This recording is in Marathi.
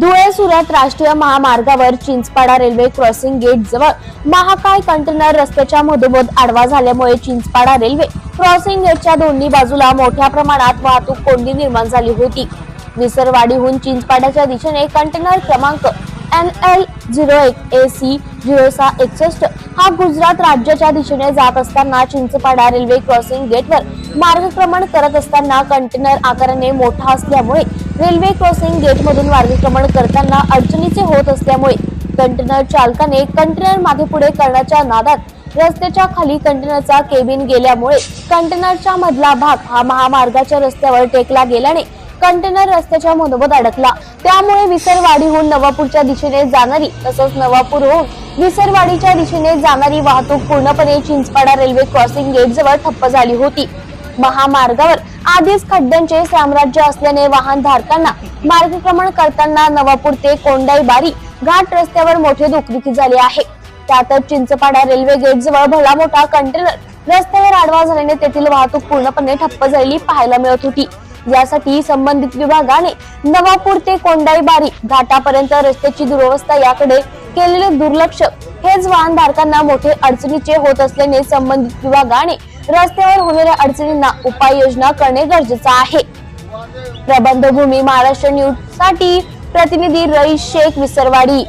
धुळे सुरत राष्ट्रीय महामार्गावर चिंचपाडा रेल्वे क्रॉसिंग गेट जवळ महाकाय कंटेनर रस्त्याच्या मधोमध आडवा झाल्यामुळे चिंचपाडा रेल्वे क्रॉसिंग गेटच्या दोन्ही बाजूला मोठ्या प्रमाणात वाहतूक कोंडी निर्माण झाली होती. विसरवाडीहून चिंचपाड्याच्या दिशेने कंटेनर क्रमांक एन एल झिरो एक ए सी झिरो सहा एकसष्ट हा गुजरात राज्याच्या दिशेने जात असताना चिंचपाडा रेल्वे क्रॉसिंग गेटवर मार्गक्रमण करत असताना कंटेनर आकाराने मोठा असल्यामुळे रेल्वे क्रॉसिंग गेटमधून मार्गक्रमण करताना अडचणीचे होत असल्यामुळे कंटेनर चालकाने कंटेनर मागे पुढे करण्याच्या नादात रस्त्याच्या खाली कंटेनरचा केबिन गेल्यामुळे कंटेनरच्या मधला भाग हा महामार्गाच्या रस्त्यावर टेकला गेल्याने कंटेनर रस्त्याच्या मधोमध अडकला. त्यामुळे विसरवाडीहून नवापूरच्या दिशेने जाणारी तसंच नवापूरहून विसरवाडीच्या दिशेने जाणारी वाहतूक पूर्णपणे चिंचपाडा रेल्वे क्रॉसिंग गेट जवळ ठप्प झाली होती. महामार्गावर आधीच खड्ड्यांचे साम्राज्य असल्याने वाहन धारकांना मार्गक्रमण करताना नवापूर ते कोंडाई बारी घाट रस्त्यावर मोठे दुखदुखी झाले आहे. त्यातच चिंचपाडा रेल्वे गेट जवळ भला मोठा कंटेनर रस्त्यावर आडवा झाल्याने तेथील वाहतूक पूर्णपणे ठप्प झालेली पाहायला मिळत होती. यासाठी संबंधित विभागाने नवापूर ते कोंडाई बारी घाटापर्यंत रस्त्याची दुरवस्था याकडे केलेले दुर्लक्ष. हेच वाहनधारकांना मोठे अडचणीचे होत असल्याने संबंधित विभागाने रस्त्यावर होणाऱ्या अडचणींना उपाययोजना करणे गरजेचे आहे. प्रबंधभूमी महाराष्ट्र न्यूजसाठी प्रतिनिधी रईस शेख विसरवाडी.